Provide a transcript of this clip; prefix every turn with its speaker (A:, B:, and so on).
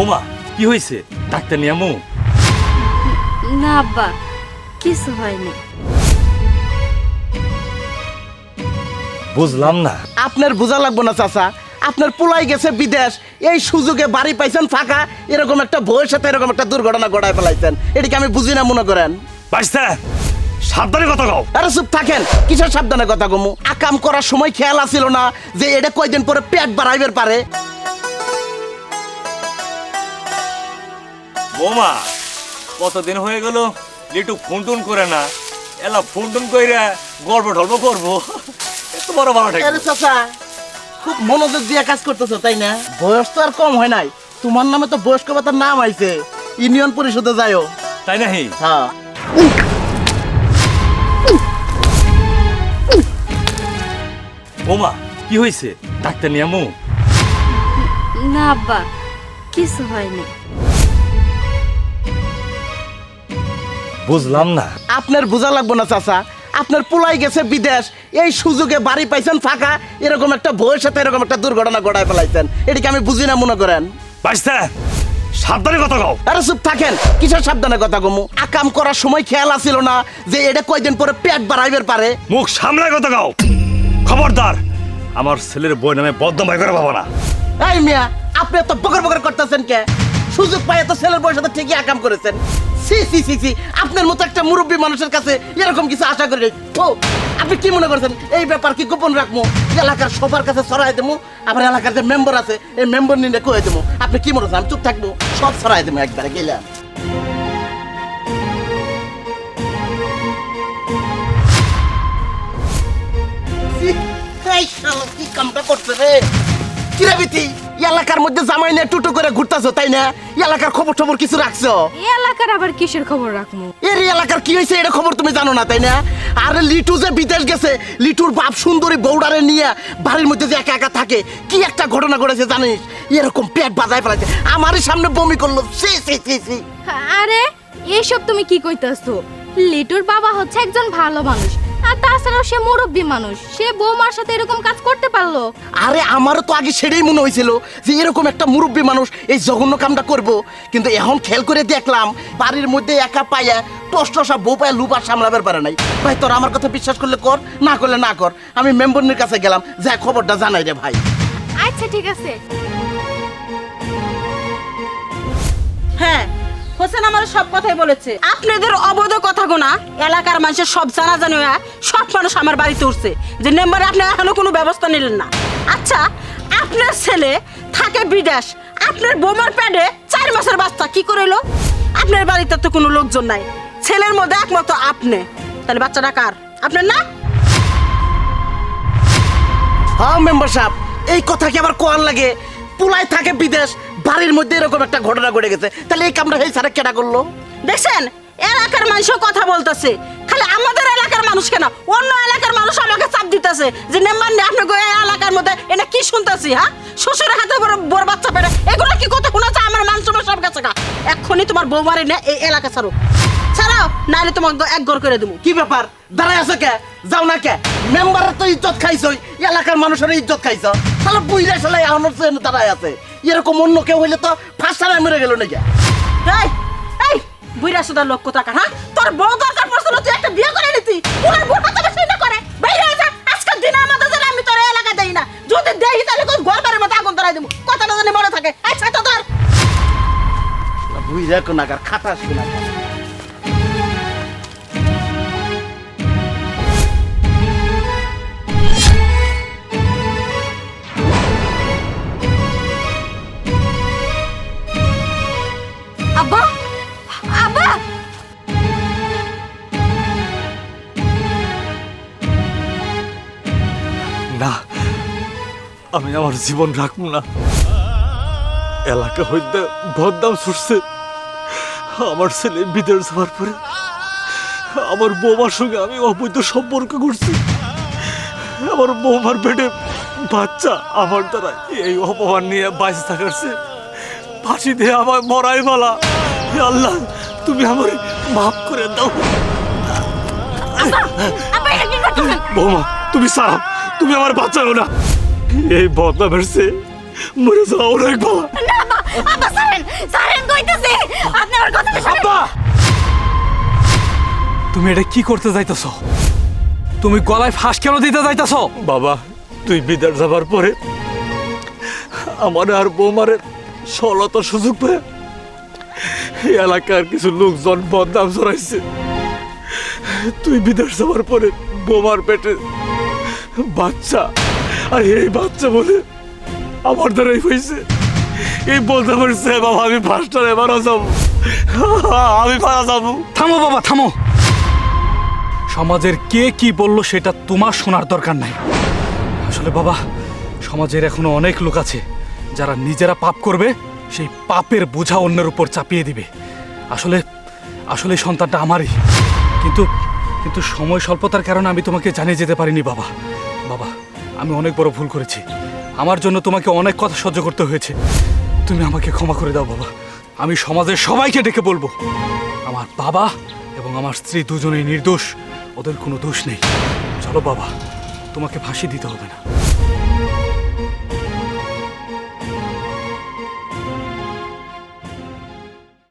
A: ওমা কি হয়েছে? ডাক্তার নিয়ামু?
B: না আব্বা কিছু হয়নি।
A: বুঝলাম না।
C: আপনার বোঝা লাগবো না চাচা। আপনার পোলাই গেছে বিদেশ এই সুযোগে বাড়ি পাইছেন ফাঁকা এরকম একটা বউয়ের সাথে এরকম একটা দুর্ঘটনা ঘটায় ফেলাইছেন। এটিকে আমি বুঝি না মনে করেন।
A: বাঁচতে সাবধানে কথা কও।
C: আরে চুপ থাকেন কিসের সাবধানে কথা কমু? আকাম করার সময় খেয়াল আসিল না যে এটা কয়দিন পরে পেট বাড়াইবার পারে।
A: বোমা কতদিন হয়ে গেল লিটু ফোন টোন করে না? এলা ফোন টোন কইরা গল্প টল্প করব। এত বড় ভালো
C: আরে চাচা খুব মনোযোগ দিয়ে কাজ করতেছো তাই না? বয়স তো আর কম হয় নাই। তোমার নামে তো বয়স্ক ভাতার নাম আইছে। ইউনিয়ন পরিষদে যাইও।
A: তাই নাহি?
C: হ্যাঁ।
A: বোমা কি হয়েছে? ডাক্তার নিয়ামু?
B: না আব্বা কিছু হয়নি।
A: বুঝলাম না।
C: আপনার বোঝা লাগবো না চাচা। আপনার পোলাই গেছে বিদেশ এই সুযোগে বাড়ি পাইছেন ফাঁকা এরকম একটা বউয়ের সাথে এরকম একটা দুর্ঘটনা ঘটায় ফেলাইছেন। এটিকে আমি বুঝি না মনে করেন।
A: বাঁচতে সাবধানে কথা কও।
C: আরে চুপ থাকেন কিসের সাবধানে কথা কমু? আকাম করার সময় খেয়াল আসিল না যে এটা কয়দিন পরে পেট বাড়াইবার পারে।
A: মুখ সামলায় কথা কও। খবরদার! আমার ছেলের বই নামে বদনাম করে পাবো না।
C: এই মিয়া, আপনি এত বকর বকর করতেছেন কে? সুযোগ পাই এত ছেলের বয়স তো ঠিকই আকাম করেছেন। সি সি সি সি আপনার মতো একটা মুরব্বী মানুষের কাছে এরকম কিছু আশা করি। ও, আপনি কি মনে করছেন? এই ব্যাপার কি গোপন রাখব? এলাকার সবার কাছে ছড়াই দেবো, আবার এলাকার যে মেম্বার আছে, এই মেম্বার নিয়ে কয়ে দেবো? আপনি কি মনে করছেন? আমি চুপ থাকব, সব ছড়াই দেবো একবারে গেলাম কি কামটা করছে রে? কিরে বিতি এলাকার মধ্যে জামাই নিয়ে টুটু করে ঘুরতাছো তাই না? এলাকার খবর টবর কিছু রাখছো?
B: এলাকার আবার কিসের খবর রাখব
C: এর এলাকার কি হয়েছে এটা খবর তুমি জানো না তাই না? আরে লিটু যে বিদেশ গেছে লিটুর বাপ সুন্দরী বৌডারে নিয়ে বাড়ির মধ্যে যে একা একা থাকে কি একটা ঘটনা ঘটেছে জানিস? এরকম পেট বাজায় ফেলাইছে। আমারই সামনে বমি করল সি সি সি সি
B: আরে এইসব তুমি কি কইতাছো? লিটুর বাবা হচ্ছে একজন ভালো মানুষ। আর তাছাড়াও সে মুরব্বী মানুষ। সে বৌমার সাথে এরকম কাজ করতে পারল।
C: আরে আমারও তো আগে সেটাই মনে হয়েছিল যে এরকম একটা মুরব্বী মানুষ এই জঘন্য কামটা করব। কিন্তু এখন খেয়াল করে দেখলাম বাড়ির মধ্যে একা পাইয়া টস টসা বউ পায়া লুপার সামলাবার পারে নাই। ভাই তোর আমার কথা বিশ্বাস করলে কর না করলে না কর। আমি মেম্বরনির কাছে গেলাম যা খবরটা জানাই রে ভাই।
B: আচ্ছা ঠিক আছে।
D: হ্যাঁ হোসেন আমার সব কথাই বলেছে। আপনাদের অবৈধ কথা গোনা এলাকার মানুষের সব জানা জানি সব মানুষ আমার বাড়িতে উঠছে। যে নেম্বারে আপনি এখনও কোনো ব্যবস্থা নিলেন না। আচ্ছা আপনার ছেলে থাকে বিদেশ, আপনার বোমার প্যাডে চার মাসের বাচ্চা, কি করে এলো আপনার বাড়িতে তো কোনো লোকজন নাই। ছেলের মধ্যে একমাত্র আপনি। তাহলে বাচ্চাটা কার? আপনার না?
C: হ্যাঁ মেম্বার সাহেব, এই কথা কি আবার কোয়ার লাগে? পুলাই থাকে বিদেশ বাড়ির মধ্যে এরকম একটা ঘটনা ঘটে গেছে। তাহলে এই কামটা এই সারা কেটা করল?
D: দেখছেন এলাকার মানুষও কথা বলতেছে। খালি আমাদের এলাকার মানুষ কেন? অন্য এলাকার মানুষ আমাকে চাপ দিতেছে যে নেম্বার নেই আপনি গো এই এলাকার মধ্যে? এটা কি শুনতেছি হ্যাঁ? শ্বশুরের হাতে বড় বড় বাচ্চা পেড়ে এগুলো কি কথা শোনাচ্ছে আমার মান সম্মান সব কাছে গা। এক্ষুনি তোমার বৌমারে নে এই এলাকা ছাড়ো। ছাড়াও নাহলে তোমাকে এক ঘর করে দেবো
C: কি ব্যাপার? দাঁড়ায় আছে কে? যাও না কে? মেম্বারের তো ইজ্জত খাইছই এলাকার মানুষের ইজ্জত খাইছ। তাহলে বুঝলে আসলে এখন দাঁড়ায় আছে। এরকম অন্য কেউ হইলে তো ফার্স্ট টাইম মেরে গেল নাকি?
D: এই এই বুইরা সুদা লোক কোথাকার হ্যাঁ? তোর বউ দরকার পড়ছিল তুই একটা বিয়ে করে নিতি। ওনার বউটা তো বেশি না করে। বাইরে হয়ে যা আজকের দিন আমাদের জন্য আমি তোর এলাকা দেই না। যদি দেই তাহলে কোন ঘর বাড়ির মতো আগুন ধরাই দেবো কথাটা জানি মনে থাকে। আচ্ছা তো তোর
C: বুঝলে কোনাকার খাতা কোনাকার।
A: আমি আমার জীবন রাখব না। এলাকা হইতে বদনাম ছুটছে। আমার ছেলে বিদেশ যাওয়ার পরে আমার বৌমার সঙ্গে আমি অবৈধ সম্পর্ক করছি। আমার বৌমার পেটে বাচ্চা আমার দ্বারা এই অপমান নিয়ে বাইসে থাকারছে ফাঁসি দিয়ে আমার মরাই বলা হে আল্লাহ তুমি আমার মাফ করে দাও। বৌমা তুমি সারাও তুমি আমার বাঁচাও না। এই বদনামের সে মরে অনেক ভালো
B: না আব্বা আব্বা সারেন সারেন কইতাছে। আপনি আমার কথা
E: আব্বা! তুমি এটা কি করতে যাইতেছ? তুমি গলায় ফাঁস কেন দিতে যাইতেছ?
A: বাবা তুই বিদার যাবার পরে আমার আর বৌমারে সলত সুযোগ পেয়ে। এই এলাকার কিছু লোকজন বদনাম ছড়াইছে তুই বিদেশ যাবার পরে বোমার পেটে বাচ্চা আর এই বাচ্চা বলে আমার দ্বারাই হয়েছে। এই বলতে পারছে বাবা, আমি ফার্স্টারে মারা যাব আমি মারা যাব
E: থামো বাবা, থামো। সমাজের কে কি বলল সেটা তোমার শোনার দরকার নাই। আসলে বাবা, সমাজের এখনও অনেক লোক আছে, যারা নিজেরা পাপ করবে, সেই পাপের বোঝা অন্যের উপর চাপিয়ে দিবে। আসলে আসলে সন্তানটা আমারই। কিন্তু কিন্তু সময় স্বল্পতার কারণে আমি তোমাকে জানিয়ে যেতে পারিনি বাবা। বাবা আমি অনেক বড় ভুল করেছি। আমার জন্য তোমাকে অনেক কথা সহ্য করতে হয়েছে। তুমি আমাকে ক্ষমা করে দাও, বাবা। আমি সমাজের সবাইকে ডেকে বলব। আমার বাবা এবং আমার স্ত্রী দুজনেই নির্দোষ। ওদের কোনো দোষ নেই। চলো, বাবা, তোমাকে ফাঁসি দিতে হবে না।